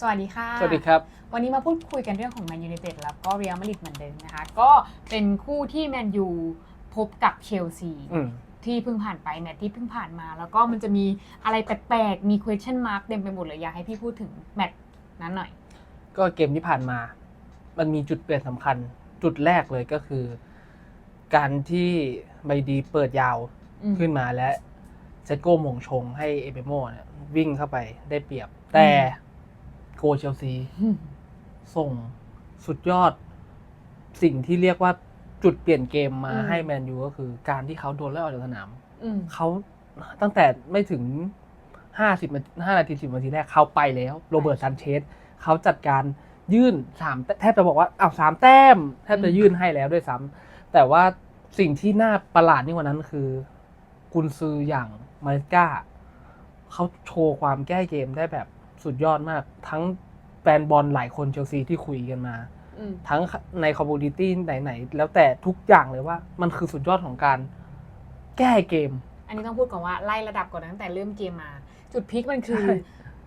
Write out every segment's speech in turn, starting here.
สวัสดีค่ะ สวัสดีครับ วันนี้มาพูดคุยกันเรื่องของแมนยู i นเต็ดแล้วก็เรียลมาดริดเหมือนเดิมนะคะ ก็เป็นคู่ที่แมนยูพบกับเชลซีอืมที่เพิ่งผ่านไปแมตช์ที่เพิ่งผ่านมา แล้วก็มันจะมีอะไรแปลกๆ มี question mark เต็มไปหมดเลยอยากให้พี่พูดถึงแมตช์นั้นหน่อย ก็เกมที่ผ่านมา มันมีจุดเปลี่ยนสำคัญ จุดแรกเลยก็คือ การที่ไบดีเปิดยาวอืมขึ้นมาและเซตโก้หมงชงให้เอเบโมเนี่ยวิ่งเข้าไปได้เปรียบ แต่ โกเชลซีส่งสุดยอดสิ่งที่เรียกว่าจุดเปลี่ยนเกมมาอืม ให้แมนยูก็คือ การที่เขาโดนไล่ออกจากสนาม อืม เขาตั้งแต่ไม่ถึงห้าสิบห้านาทีสิบนาทีแรกเขาไปแล้วโรเบิร์ตซันเชสเขาจัดการยื่นสามแทบจะบอกว่าอ้าวสามแต้ม แทบจะยื่นให้แล้วด้วยซ้ำแต่ว่าสิ่งที่น่าประหลาดยิ่งกว่านั้นคือ กุนซืออย่างมาริก้าเขาโชว์ความแก้เกมได้แบบ สุดยอดมาก ทั้งแฟนบอลหลายคนเชลซีที่คุยกันมาอืมทั้งในคอมมูนิตี้ไหนๆแล้วแต่ทุกอย่างเลยว่า มันคือสุดยอดของการแก้เกม อันนี้ต้องพูดก่อนว่าไล่ระดับก่อนตั้งแต่เริ่มเกมมา จุดพีคมันคือใช่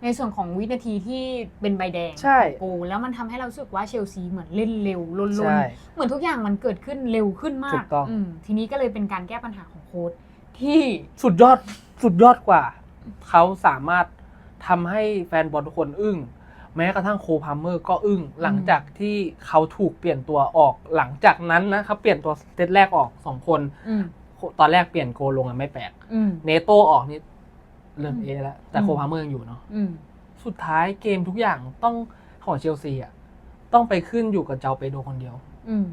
ในส่วนของวินาทีที่เป็นใบแดงใช่ของโกแล้วมันทำให้เรารู้สึกว่าเชลซีเหมือนเล่นเร็วลนใช่ๆเหมือนทุกอย่างมันเกิดขึ้นเร็วขึ้นมาถูกกต้องมทีนี้ก็เลยเป็นการแก้ปัญหาของโค้ดที่สุดยอดสุดยอดกว่า เขาสามารถ ทำให้แฟนบอลทุกคนอึ้ง แม้กระทั่งโคพาล์มเมอร์ก็อึ้ง หลังจากที่เขาถูกเปลี่ยนตัวออกหลังจากนั้นนะเขาเปลี่ยนตัวเซตแรกออกสองคนอืมตอนแรกเปลี่ยนโกลงอะไม่แปลกอืมเนโต้ออกนี่เริ่มอืมเอแล้ว แต่อืมโคพาล์มเมอร์ยังอยู่เนาะอืมสุดท้ายเกมทุกอย่างต้องของเชลซีอะต้องไปขึ้นอยู่กับเจ้าเปโดคนเดียวอืม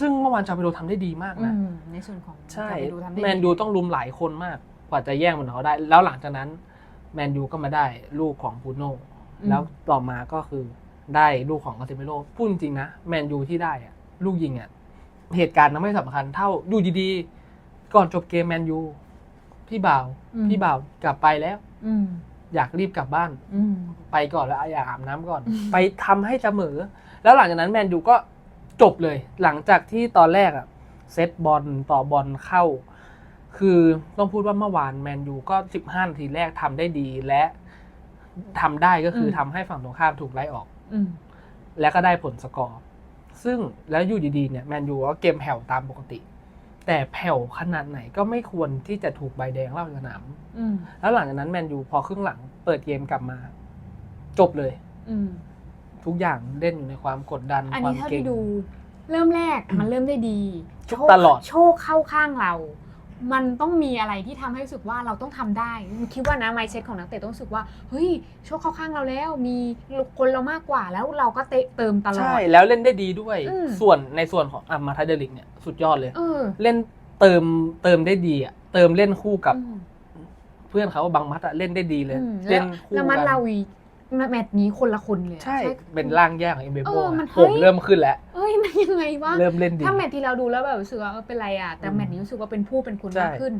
ซึ่งเมื่อวานเจ้าเปโดทำได้ดีมากอืนะมในส่วนของใช่จะไปดูทำได้แมนยูต้องลุมหลายคนมากกว่าจะแย่งมันเขาได้ แล้วหลังจากนั้น แมนยูก็มาได้ลูกของบูโน่แล้วต่อมาก็คือได้ลูกของคาเซมิโร่พูดจริงๆนะแมนยูที่ได้อะลูกยิงอะเหตุการณ์นั้นไม่สำคัญเท่าดูดีๆ ก่อนจบเกมแมนยูพี่บ่าวพี่บ่าวกลับไปแล้ว อืมอยากรีบกลับบ้าน อืมไปก่อนแล้วอยากอาบน้ำก่อนอืมไปทำให้เสมอ แล้วหลังจากนั้นแมนยูก็จบเลย หลังจากที่ตอนแรกอะเซตบอลต่อบอลเข้า คือต้องพูดว่าเมื่อวานแมนยูก็ 15 นาทีแรกทำได้ดีและทำได้ก็คืออม ทำให้ฝั่งตรงข้ามถูกไล่ออก อืม และก็ได้ผลสกอร์ ซึ่งแล้วอยู่ดีๆเนี่ยแมนยูก็เกมแผ่วตามปกติ แต่แผ่วขนาดไหนก็ไม่ควรที่จะถูกใบแดงเล่าสนาม อืม แล้วหลังจากนั้นแมนยูพอครึ่งหลังเปิดเกมกลับมา จบเลย อืม ทุกอย่างเล่นอยู่ในความกดดันอันควานี้มเท่าเก่ง ที่ดู เริ่มแรกมันเริ่มได้ดีโชคตลอด โชคเข้าข้างเรา มันต้องมีอะไรที่ทำให้รู้สึกว่าเราต้องทำได้ คิดว่านะไมเซ็ตของนักเตะต้องรู้สึกว่าเฮ้ยโชคเข้าข้างเราแล้ว มีคนเรามากกว่าแล้วเราก็เตะเติมตลอใช่ดแล้วเล่นได้ดีด้วยอืมส่วนในส่วนของอามาทาเดลิกเนี่ยสุดยอดเลยเออเล่นเติมเติมได้ดีอะเติมเล่นคู่กับอืมเพื่อนเขาบางมัดอะเล่นได้ดีเลยอืมเล่นแล้วคู่แล้วมันกัลาวี แมตช์นี้คนละคนเลยอะใช่ เป็นร่างแยกของเอเบเอโบอมันผมเฮ้ยเริ่มขึ้นแล้ว เอ้ยมันยังไงวะ เริ่มเล่นดี ถ้าแมตช์ที่เราดูแล้วแบบรู้สึกว่าเออเป็นไรอะ แต่อืมแมตช์นี้รู้สึกว่าเป็นผู้เป็นคนใช่ มากขึ้น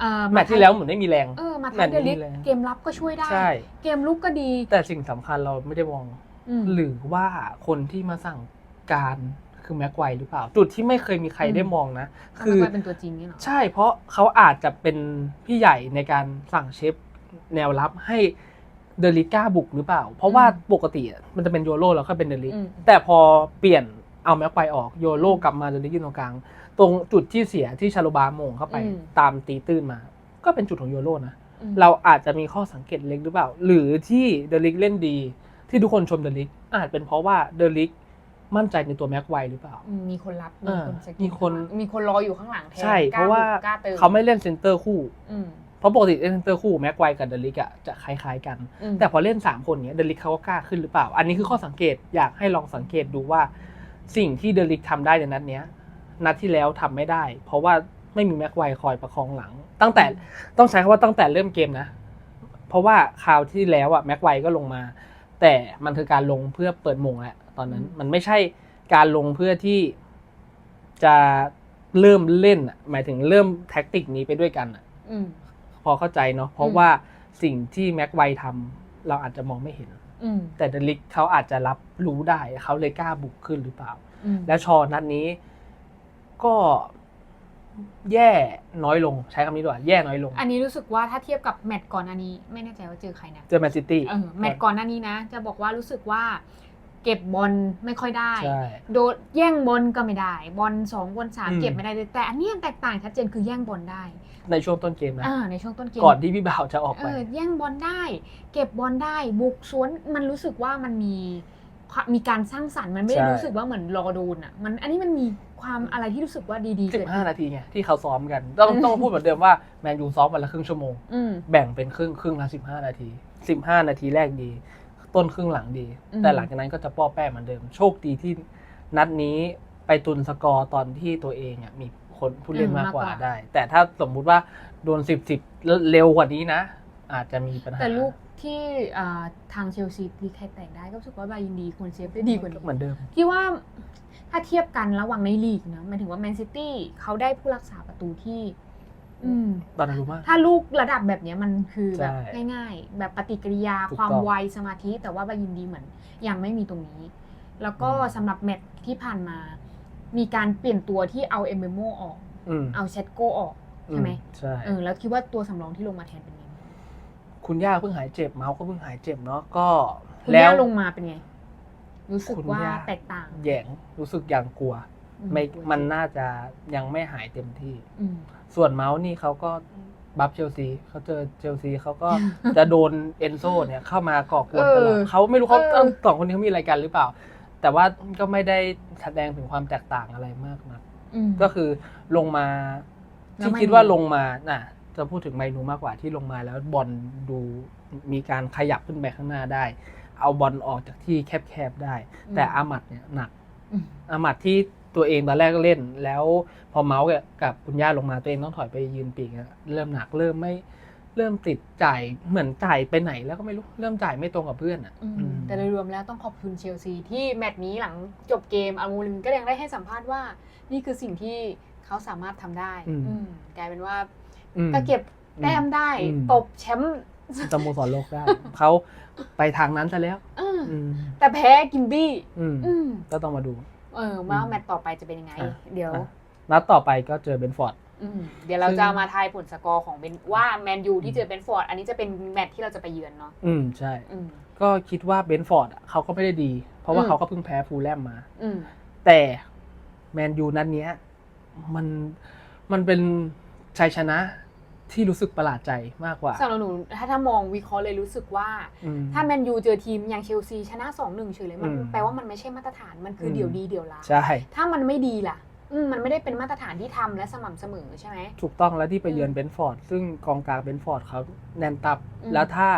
เอ่อแมตช์ที่แล้วเหมือนไม่มีแรง เออมาแมทัตนช์เดนี้ลิกเลยเกมรับก็ช่วยได้ ใช่ เกมลุกก็ดีแต่สิ่งสำคัญเราไม่ได้มอง อืม หรือว่าคนที่มาสั่งการคือแม็กไวหรือเปล่า จุดที่ไม่เคยมีใครอืม ได้มองนะ คืคืออเป็นตัวจริงเนี่ยเหรอ ใช่เพราะเขาอาจจะเป็นพี่ใหญ่ในการสั่งเชฟแนวรับให้ เดลิก้าบุกหรือเปล่า เพราะว่าปกติอะมันจะเป็นโยโรแล้วก็เป็นเดลิกอืมแต่พอเปลี่ยนเอาแม็กไวออกโยโรกลับมาเดลิกยืนตรงกลาง ตรงจุดที่เสียที่ชาโลบาโมงเข้าไปอืมตามตีตื้นมา ก็เป็นจุดของโยโรนะอืมเราอาจจะมีข้อสังเกตเล็กหรือเปล่า หรือที่เดลิกเล่นดี ที่ทุกคนชมเดลิกอาจเป็นเพราะว่าเดลิกมั่นใจในตัวแม็กไวหรือเปล่าอืมมีคนรับเออสกิลมีคนข้างหลังมีคนรออยู่ข้างหลังแทนใช่กเพราะว่าบุกกล้าเติมเขาไม่เล่นเซนเตอร์คู่อืม เพราะปกติเล่นเซนเตอร์คู่แม็กไวกับเดลิกอะจะคล้ายๆกัน อืมแต่พอเล่น 3 คนเนี้ยเดลิกเขาก็กล้าขึ้นหรือเปล่า อันนี้คือข้อสังเกตอยากให้ลองสังเกตดูว่า สิ่งที่เดลิกทำได้ในนัดเนี้ย นัดที่แล้วทำไม่ได้ เพราะว่าไม่มีแม็กไวคอยประคองหลัง ตั้งแต่ต้องใช้คำว่าตั้งแต่เริ่มเกมนะ เพราะว่าคราวที่แล้วอะแม็กไวก็ลงมา แต่มันคือการลงเพื่อเปิดมงแหละตอนนั้นมันไม่ใช่การลงเพื่อที่จะเริ่มเล่นอะหมายถึงเริ่มแท็กติกนี้ไปด้วยกันอะ อืม พอเข้าใจเนาะเพราะอืมว่าสิ่งที่แม็กไวทำเราอาจจะมองไม่เห็นอืมแต่เดลิกเขาอาจจะรับรู้ได้เขาเลยกล้าบุกขึ้นหรือเปล่าอืมแล้วชอนัดนี้ก็แย่น้อยลงใช้คำนี้ดีกว่าแย่น้อยลง อันนี้รู้สึกว่าถ้าเทียบกับแมตช์ก่อนอันนี้ ไม่แน่ใจว่าเจอใครนะเจอแมนซิตี้เออแมตช์ก่อนหน้านี้นะ จะบอกว่ารู้สึกว่า เก็บบอลไม่ค่อยได้ ใช่ โดนแย่งบอลก็ไม่ได้ บอลสองบอลสามอืม เก็บไม่ได้เลยแต่อันเนี้ยแตกต่างชัดเจนคือแย่งบอลได้ในช่วงต้นเกมนะ อ่าในช่วงต้นเกมก่อนที่พี่บ่าวจะออกเอไป อแย่งบอลได้ เก็บบอลได้ บุกสวนมันรู้สึกว่ามันมีความมีการสร้างสรรค์มันไม่ได้ใช่ รู้สึกว่าเหมือนรอโดนอะมันอันนี้มันมีความอะไรที่รู้สึกว่าดีๆสิเกิบดห้านาทีไงที่เขาซ้อมกัน ต้องอืม ต้องพูดเหมือนเดิมว่าแมนยูซ้อมวันละครึ่งชั่วโมง อืม แบ่งเป็นครึ่งครึ่งละสิบห้านาทีสิบห้านาทีแรกดี ต้นครึ่งหลังดี อืม แต่หลังจากนั้นก็จะป้อแป้เหมือนเดิม โชคดีที่นัดนี้ไปตุนสกอร์ตอนที่ตัวเองอะมีคนผู้เล่นมากกว่า ได้ แต่ถ้าสมมุติว่าโดนสิบสิบเร็วกว่านี้นะ อาจจะมีปัญหาแต่ลูกที่อ่าทางเชลซีตีใครแตกได้ก็รู้สึกว่าบายินดีควรเซฟได้ดีกว่านี้ เหมือนเดิมคิดว่าถ้าเทียบกันระหว่างในลีกนะหมายถึงว่าแมนซิตี้เขาได้ผู้รักษาประตูที่ อืม ตอนนั้นรู้มาก ถ้าลูกระดับแบบเนี้ยมันคือแบบใช่ง่ายๆ แบบปฏิกิริยาถูกความต้องไวสมาธิ แต่ว่าบายินดีเหมือน ยังไม่มีตรงนี้ แล้วก็อืม สำหรับแมตช์ที่ผ่านมา มีการเปลี่ยนตัวที่เอาเอมเบโมออก อืมเอาเชตโกออก ใช่ไหมใช่ เออแล้วคิดว่าตัวสำรองที่ลงมาแทนเป็นไงคุณย่าเพิ่งหายเจ็บ เมาส์ก็เพิ่งหายเจ็บเนาะก็คุณแล้ย่าวลงมาเป็นไง รู้สึกคุณว่าย่าแตกต่างแหยงรู้สึกยังกลัว อืไม่กลัวมันน่าจะยังไม่หายเต็มที่ อืม ส่วนเมาส์นี่เขาก็บัฟเชลซีเขาเจอเชลซีเขาก็จะโดนเอนโซเนี่ยเข้ามาก่อกวนตลอดเออเขาไม่รู้เขาเออสองคนนี้เขามีอะไรกันหรือเปล่า แต่ว่าก็ไม่ได้แสดงถึงความแตกต่างอะไรมากนักอืมก็คือลงมาแล้วที่ไมนูคิดว่าลงมาน่ะ จะพูดถึงไมนูมากกว่าที่ลงมาแล้วบอลดูมีการขยับขึ้นไปข้างหน้าได้ เอาบอลออกจากที่แคบๆได้ แต่อามัดเนี่ยหนักอืมอามัดที่ ตัวเองตอนแรกก็เล่น แล้วพอเมาส์กับคุณย่าลงมาตัวเองต้องถอยไปยืนปีกอะเริ่มหนักเริ่มไม่เริ่มติดจ่ายเหมือนจ่ายไปไหนแล้วก็ไม่รู้เริ่มจ่ายไม่ตรงกับเพื่อนอะอืมอืมแต่โดยรวมแล้วต้องขอบคุณเชลซีที่แมตช์นี้หลังจบเกมอามูลิมก็ยังได้ให้สัมภาษณ์ว่า นี่คือสิ่งที่เขาสามารถทำได้อืมอืมกลายเป็นว่าอืมก็เก็บแต้มได้อืมตบแชมป์สโมสรโลกได้เขาไปทางนั้นซะแล้วเอออืมแต่แพ้กิมบี้อืมอืมก็ต้องมาดู เออว่าอืมแมตช์ต่อไปจะเป็นยังไง อะ เดี๋ยวอะนัดต่อไปก็เจอเบนฟอร์ด อืมเดี๋ยวเราซึ่งจะมาทายผลสกอร์ของเบนว่าแมนยูที่เจอเบนฟอร์ด อันนี้จะเป็นแมตช์ที่เราจะไปเยือนเนาะอืมใช่ อืม ก็คิดว่าเบนฟอร์ดอะเขาก็ไม่ได้ดี เพราะว่าอืม เขาก็เพิ่งแพ้ฟูลแลมมา อืม แต่แมนยูนัดเนี้ยมันมันเป็นชัยชนะ ที่รู้สึกประหลาดใจมากกว่าสำหรับหนูถ้าถ้ามองวิเคราะห์เลยรู้สึกว่า อืม ถ้าแมนยูเจอทีมอย่างเชลซีชนะ2อหนึ่งเฉยเลยมันอืมแปลว่ามันไม่ใช่มาตรฐานมันคืออม เดี๋ยวดีเดี๋ยวร้าย ใช่ ถ้ามันไม่ดีล่ะอืมมันไม่ได้เป็นมาตรฐานที่ทำและสม่ำเสมอใช่ไหม ถูกต้องแล้วที่ไปเยือนอืมเบนฟอร์ด ซึ่งกองกลางเบนฟอร์ดเขาแน่นตับ อืมแล้วถ้า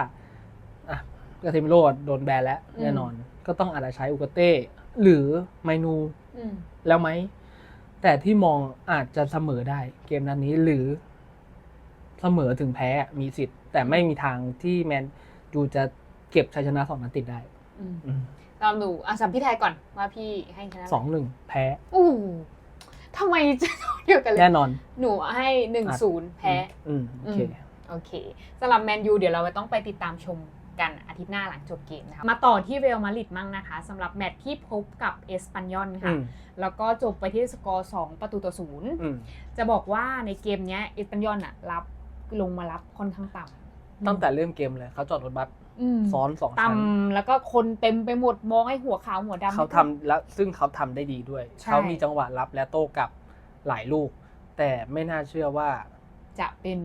อะกาเทมิโรโดนแบนแล้ว อืม แน่นอน ก็ต้องอาจจะใช้อุกาเต้ หรือไมนูอืมแล้วไหม แต่ที่มองอาจจะเสมอได้เกมนัดนี้หรือ เสมอถึงแพ้มีสิทธิ์ แต่ไม่มีทางที่แมนยูจะเก็บชัยชนะสองนัดติดได้อืมอืมตามหนูอะสัมพี่ไทยก่อนว่าพี่ให้ชนะสองหนึ่งแพ้อู้ทำไมจะเดียวกันเลยแน่นอน หนูให้หนึ่งศูนย์แพ้ อืมโอเคอืมโอเคสำหรับแมนยูเดี๋ยวเราต้องไปติดตามชมกันอาทิตย์หน้าหลังจบเกมนะคะมาต่อที่เรอัลมาดริดมั่งนะคะสำหรับแมตช์ที่พบกับเอสปันยอนอืค่ะมแล้วก็จบไปที่สกอร์ 2 ประตูต่อศูนย์อืมจะบอกว่าในเกมเนี้ยเอสปันยอนอะรับ ลงมารับค่อนข้างต่ำตั้งแต่เริ่มเกมเลยเขาจอดรถบัสอืมซ้อนสองชั้นต่ำแล้วก็คนเต็มไปหมดมองให้หัวขาวหัวดำเขาทำแล้วซึ่งเขาทำได้ดีด้วยใช่เขามีจังหวะรับและโต้กลับหลายลูก แต่ไม่น่าเชื่อว่าจะเป็น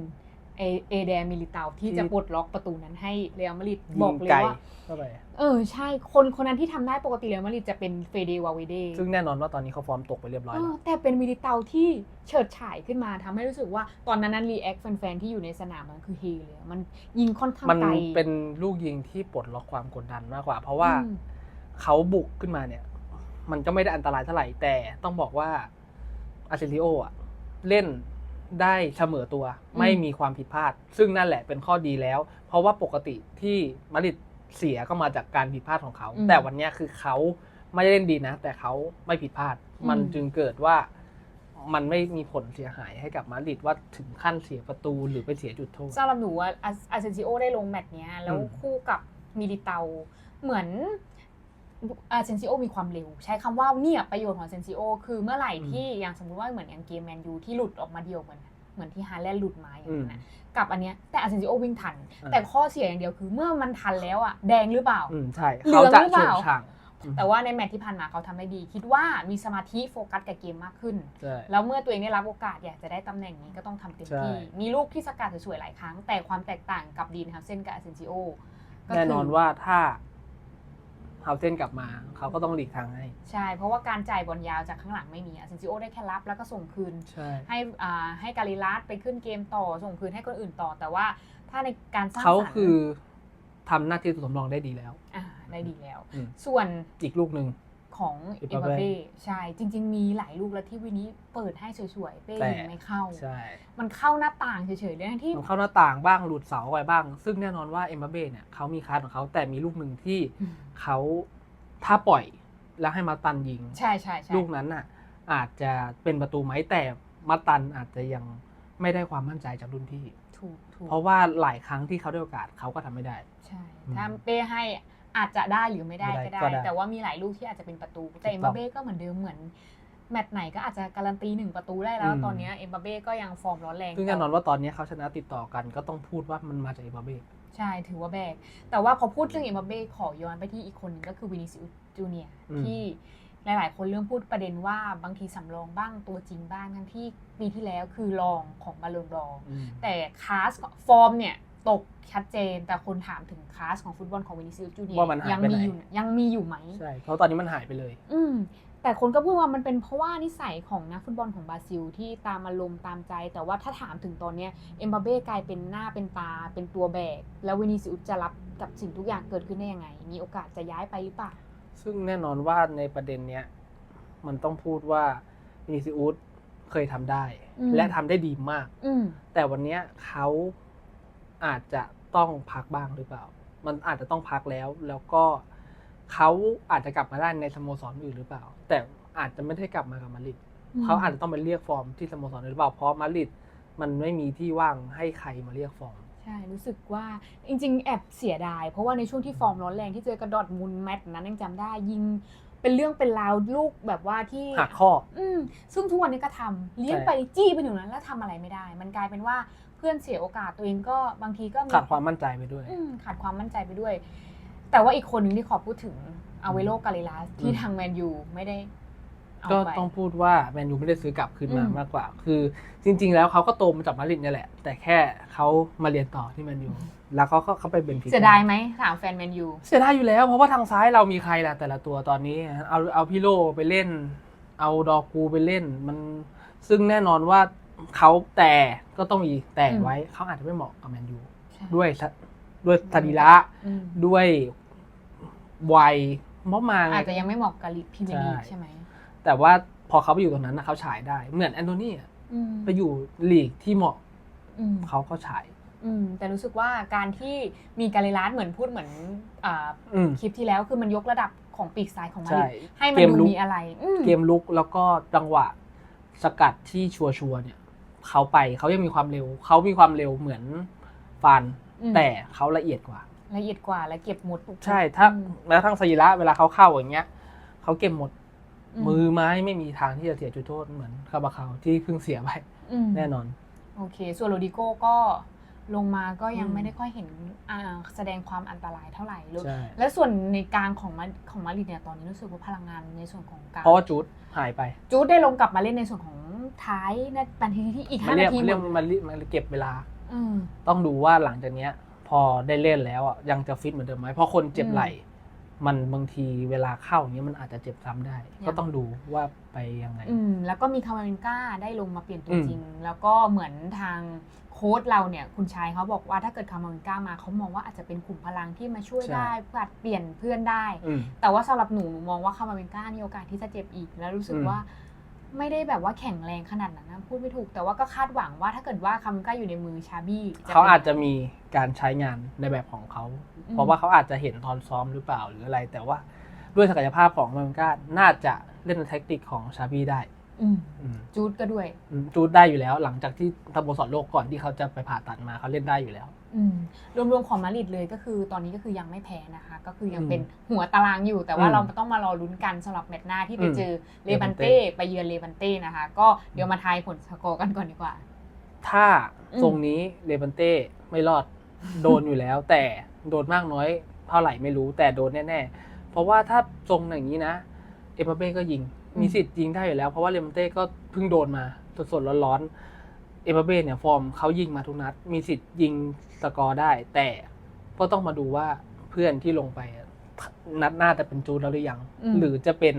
เอเอเดมิลิตาที่ที่จะปลดล็อกประตูนั้นให้เรอัลมาดริดยิบอกงเลยไกลว่าเข้าไปเออใช่คนคนนั้นที่ทำได้ปกติเรอัลมาดริดจะเป็นเฟเดวาเวเดซึ่งแน่นอนว่าตอนนี้เขาฟอร์มตกไปเรียบร้อยเอแล้อวแต่เป็นมิลิเตาที่เฉิดฉายขึ้นมาทำให้รู้สึกว่าตอนนั้นนั้นรีแอคแฟนๆที่อยู่ในสนามมันคือเฮเลยอะมันยิงค่อนข้างมันไกลเป็นลูกยิงที่ปลดล็อกความกดดันมากกว่า เพราะว่าอืมเขาบุกขึ้นมาเนี่ย มันก็ไม่ได้อันตรายเท่าไหร่แต่ต้องบอกว่าอาร์เซลิโออะเล่น ได้เสมอตัว ไม่มีความผิดพลาด ซึ่งนั่นแหละเป็นข้อดีแล้ว เพราะว่าปกติที่มาดริดเสียก็มาจากการผิดพลาดของเขาอืมแต่วันเนี้ยคือเขาไม่ได้เล่นดีนะ แต่เขาไม่ผิดพลาดอืมมันจึงเกิดว่ามันไม่มีผลเสียหายให้กับมาดริดว่าถึงขั้นเสียประตูหรือไปเสียจุดโทษสำหรับหนูว่าอาร์เซนซิโอได้ลงแมตช์เนี้ยแล้วอืมคู่กับมิลิเตาเหมือนอา เซนซิโอมีความเร็ว ใช้คำว่าเนี่ยประโยชน์ของเซนซิโอคือเมื่อไหร่อืมที่อย่างสมมุติว่าเหมือนอย่างเกมแมนยูที่หลุดออกมาเดียวเหมือนเหมือนที่ฮาแลนด์หลุดมาอย่างนั้นนะกับอันเนี้ยแต่อาเซนซิโอวิ่งทันอ่าแต่ข้อเสียอย่างเดียวคือเมื่อมันทันแล้วอะแดงหรือเปล่าอืมใช่เหลืเขาองจะหรือเปโฉล่างช่างอืมแต่ว่าในแมตช์ที่ผ่านมาเขาทำได้ดี คิดว่ามีสมาธิโฟกัสกับเกมมากขึ้นใช่แล้วเมื่อตัวเองได้รับโอกาสอยากจะได้ตำแหน่งนี้ก็ต้องทำเต็มที่ใช่มีลูกที่สกัดสวยๆหลายครั้ง แต่ความแตกต่างกับดีนฮับเซนกับอาเซนซิโอก็คืแน่นอนว่าถ้า เฮาเซนกลับมา เขาก็ต้องหลีกทางให้ ใช่ เพราะว่าการจ่ายบอลยาวจากข้างหลังไม่มีอาเซนซิโอได้แค่รับแล้วก็ส่งคืน ใช่ ให้อ่าให้กาลิลัสไปขึ้นเกมต่อส่งคืนให้คนอื่นต่อ แต่ว่าถ้าในการสร้างเขาสรรค์คือทำหน้าที่ตัวสำรองได้ดีแล้ว อ่าได้ดีแล้ว อืม ส่วนอีกลูกหนึ่ง ของเอ็เอ็มมบับัปปเป้เป้ใช่ จริง ๆ มีหลายลูกแล้วที่วินนี้เปิดให้สวยๆเป้แต่ยิงไม่เข้าใช่มันเข้าหน้าต่างเฉยๆเลยนะที่มันเข้าหน้าต่างบ้างหลุดเสาไปบ้าง ซึ่งแน่นอนว่าเอ็มบัปเป้เนี่ยเขามีคลาสของเขาแต่มีลูกหนึ่งที่เขาถ้าปล่อยแล้วให้มาตันยิงใช่ใช่ใช่ลูกนั้นน่ะ อาจจะเป็นประตูไหมแต่มาตันอาจจะยังไม่ได้ความมั่นใจจากรุ่นพี่ ถูกถูกเพราะว่าหลายครั้งที่เขาได้โอกาสเขาก็ทำไม่ได้ ใช่อืมถ้าเป้ให้ อาจจะได้หรือไม่ได้ไม่ก็ได้ได้ก็ได้ แต่ว่ามีหลายลูกที่อาจจะเป็นประตูแต่ถูเอ็กมต้บัองปเป้ก็เหมือนเดิมเหมือนแมตช์ไหนก็อาจจะการันตีหนึ่งประตูได้แล้วอืมตอนเนี้ยเอ็มบัปเป้ก็ยังฟอร์มร้อนแรงซึ่งแน่นอนว่าตอนนี้เขาชนะติดต่อกันก็ต้องพูดว่ามันมาจากเอ็มบัปเป้ใช่ถือว่าแบก แต่ว่าพอพูดเรื่องเอ็มบัปเป้ขอย้อนไปที่อีกคนหนึ่งก็คือวินิซิอุสจูเนียร์อืมที่หลาย ๆ คนเริ่มพูดประเด็นว่าบางทีสำรองบ้างตัวจริงบ้างทั้งที่ปีที่แล้วคือรองของบาลอนดอร์อืมแต่คลาสฟอร์มเนี่ย ตกชัดเจน แต่คนถามถึงคลาสของฟุตบอลของวินิซิอุสจูเนียร์ว่ามันหายยังไปไหน มีอยู่ยังมีอยู่ไหม ใช่เพราะตอนนี้มันหายไปเลย อืมแต่คนก็พูดว่ามันเป็นเพราะว่านิสัยของนักฟุตบอลของบราซิลที่ตามอารมณ์ตามใจ แต่ว่าถ้าถามถึงตอนเนี้ยเอ็มบัปเป้กลายเป็นหน้าเป็นตาเป็นตัวแบก แล้ววินิซิอุสจะรับกับสิ่งทุกอย่างเกิดขึ้นได้ยังไง มีโอกาสจะย้ายไปหรือเปล่า ซึ่งแน่นอนว่าในประเด็นเนี้ยมันต้องพูดว่าวินิซิอุสเคยทำได้ อืม และทำได้ดีมาก อืมแต่วันเนี้ยเขา อาจจะต้องพักบ้างหรือเปล่า มันอาจจะต้องพักแล้ว แล้วก็เขาอาจจะกลับมาได้ในสโมสรอื่นหรือเปล่า แต่อาจจะไม่ได้กลับมากับมาดริดอืมเขาอาจจะต้องไปเรียกฟอร์มที่สโมสรอื่นหรือเปล่า เพราะมาดริดมันไม่มีที่ว่างให้ใครมาเรียกฟอร์มใช่รู้สึกว่าจริง ๆ แอบเสียดาย เพราะว่าในช่วงที่ฟอร์มร้อนแรงที่เจอกระดอดมุนแมตช์นั้นยังจำได้ยิงเป็นเรื่องเป็นราวลูกแบบว่าที่หักข้ออืมซึ่งทุกวันนี้ก็ทำเลี้ยงใช่ไปจี้ไปถึงนั้นแล้วทำอะไรไม่ได้ มันกลายเป็นว่า เพื่อนเสียโอกาสตัวเองก็บางทีก็มีขาดความมั่นใจไปด้วยอืมขาดความมั่นใจไปด้วย แต่ว่าอีกคนหนึ่งที่ขอพูดถึงอาเวโลกาลิลัสที่อืมทางแมนยูไม่ได้เอาก็ไปต้องพูดว่าแมนยูไม่ได้ซื้อกลับคืนมาอืมมากกว่า คือจริง ๆ แล้วเขาก็โตมาจากมาดริดเนี่ยแหละ แต่แค่เขามาเรียนต่อที่แมนยูแล้วเขาก็เขาไปเบนฟิก้าเสียดายไหมถามแฟนแมนยูเสียดายอยู่แล้วเพราะว่าทางซ้ายเรามีใครล่ะแต่ละตัวตอนนี้ เอาเอาพี่โลไปเล่น เอาดอกูไปเล่นมันซึ่งแน่นอนว่า เขาแต่ก็ต้องมีแต่อืมไว้เขาอาจจะไม่เหมาะกับแมนยูใช่ด้วยสะด้วยสรีระอืมด้วยวัยเพราะมาไงอาจจะยังไม่เหมาะกับลีกพรีเมียร์ลีกใช่ใช่ไหมแต่ว่าพอเขาไปอยู่ตรงนั้นนะเขาฉายได้ เหมือนแอนโทนีอะอืมไปอยู่ลีกที่เหมาะอืมเขาก็ฉายอืมแต่รู้สึกว่าการที่มีกาลิลัสเหมือนพูดเหมือนอ่าอืมคลิปที่แล้วคือมันยกระดับของปีกซ้ายของมาดใช่ริดให้มันเกมดูลุกมีอะไรอืมเกมลุกแล้วก็จังหวะสกัดที่ชัวร์ๆเนี่ย เขาไปเขายังมีความเร็ว เขามีความเร็วเหมือนฟัน อืมแต่เขาละเอียดกว่า ละเอียดกว่าและเก็บหมดทุก ใช่ถ้าอืม แล้วทั้งสรีระเวลาเขาเข้าอย่างเงี้ยเขาเก็บหมดอืมมือไม้ไม่มีทางที่จะเสียจุดโทษเหมือนคาบาคาวที่เพิ่งเสียไปอืมแน่นอน โอเค ส่วนโรดิโก้ก็ลงมาก็ยังอืม ไม่ได้ค่อยเห็นอ่าแสดงความอันตรายเท่าไหร่เลยใช่และส่วนในกลางของมาของมาดริดเนี่ยตอนนี้รู้สึกว่าพลังงานในส่วนของกลางเพราะว่าจูดหายไป จูดได้ลงกลับมาเล่นในส่วนของ ท้ายนาทีที่อีกมัน5เรียนากทีมันหเรียกมดมันเรียกมันเก็บเวลา อืม ต้องดูว่าหลังจากเนี้ย พอได้เล่นแล้วอะยังจะฟิตเหมือนเดิมไหมเพราะคนเจ็บอืมไหล่ มันบางทีเวลาเข้าอย่างเงี้ยมันอาจจะเจ็บซ้ำได้ ยัง ก็ต้องดูว่าไปยังไง อืมแล้วก็มีคามาเวนก้าได้ลงมาเปลี่ยนตัวอืม จริง แล้วก็เหมือนทางโค้ชเราเนี่ย คุณชายเขาบอกว่าถ้าเกิดคามาเวนก้ามาเขามองว่าอาจจะเป็นกลุ่มพลังที่มาช่วยได้ผลัดเปลี่ยนเพื่อนได้ อืม แต่ว่าสำหรับหนูหนูมองว่าคามาเวนก้ามีโอกาสที่จะเจ็บอีก แล้วรู้สึกอืม ว่า ไม่ได้แบบว่าแข็งแรงขนาดนั้นนะพูดไม่ถูก แต่ว่าก็คาดหวังว่าถ้าเกิดว่าคามาเวนก้าอยู่ในมือชาบี้เขาอาจจะมีการใช้งานในแบบของเขาอืมเพราะว่าเขาอาจจะเห็นตอนซ้อมหรือเปล่าหรืออะไร แต่ว่าด้วยศักยภาพของมันก้าน่าจะเล่นแท็กติกของชาบี้ได้อืมอืมจูดก็ด้วยอืมจูดได้อยู่แล้ว หลังจากที่ทำโบสอนโลกก่อนที่เขาจะไปผ่าตัดมาเขาเล่นได้อยู่แล้วออืม รวมๆของมาดริดเลยก็คือตอนนี้ก็คือยังไม่แพ้นะคะ ก็คือยังอืมเป็นหัวตารางอยู่ แต่ว่าอืมเราต้องมารอลุ้นกันสำหรับแมตช์หน้าที่ไปอืมเจอเลเลบับันนเต้เต้ไปเยือนเลบันเต้นะคะ ก็เดี๋ยวมาทายผลสกอร์กันก่อนดีกว่า ถ้าอืมทรงนี้เลบันเต้ไม่รอดโดนอยู่แล้ว แต่โดนมากน้อยเท่าไหร่ไม่รู้แต่โดนแน่ๆ เพราะว่าถ้าทรงอย่างนี้นะ เอ็มบัปเป้ก็ยิงมีสิทธิ์ยิงได้อยู่แล้ว เพราะว่าเลบันเต้ก็เพิ่งโดนมาสดๆร้อนๆ เอ็มบัปเป้เนี่ยฟอร์มเขายิงมาทุกนัด มีสิทธิ์ยิงสกอร์ได้ แต่ก็ต้องมาดูว่าเพื่อนที่ลงไปอะนัดหน้าจะเป็นจูดแล้วหรือยังอืมหรือจะเป็น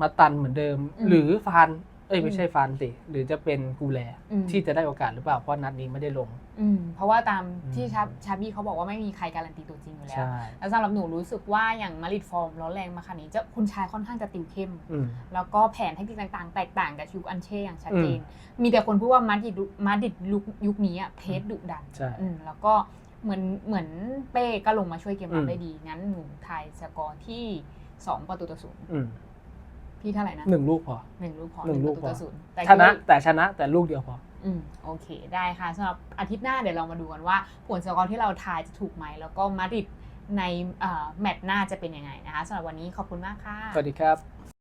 มาตันเหมือนเดิมอืมหรือฟาน เอ้ยไม่อืมใช่ฟานสิหรือจะเป็นกูแลอืม ที่จะได้โอกาสหรือเปล่าเพราะนัดนี้ไม่ได้ลง อืมเพราะว่าตามอืมที่ชาชาบี้เขาบอกว่าไม่มีใครการันตีตัวจริงอยู่แล้ว ใช่แล้วสำหรับหนูรู้สึกว่าอย่างมาดริดฟอร์มร้อนแรงมาขนาดนี้จะคุณชายค่อนข้างจะติวเข้ม อืม แล้วก็แผนเทคนิคต่างๆ แตกต่างกับยุคอันเช่อย่างชัดเจนอืมีแต่คนพูดว่ามาดริดมาดริดยุคยุคนี้อะเพสดุดันใช่ อืมแล้วก็เหมือนเหมือนเป้ก็ลงมาช่วยเกมรับอืม ได้ดี งั้นหนูทายสกอร์ที่ 2 ประตูต่อศูนย์อืม พี่เท่าไหร่นะหนึ่งลูกพอหนึ่งลูกพอหนึ่งลูกประตูพอต่อศูนย์แต่ชนะคิดว่าแต่ชนะแต่ลูกเดียวพออืมโอเคได้ค่ะสำหรับอาทิตย์หน้าเดี๋ยวเรามาดูกันว่า ผลสกอร์ที่เราทายจะถูกไหม แล้วก็มาดริดในเอ่อแมตช์หน้าจะเป็นยังไงนะคะสำหรับวันนี้ขอบคุณมากค่ะ สวัสดีครับ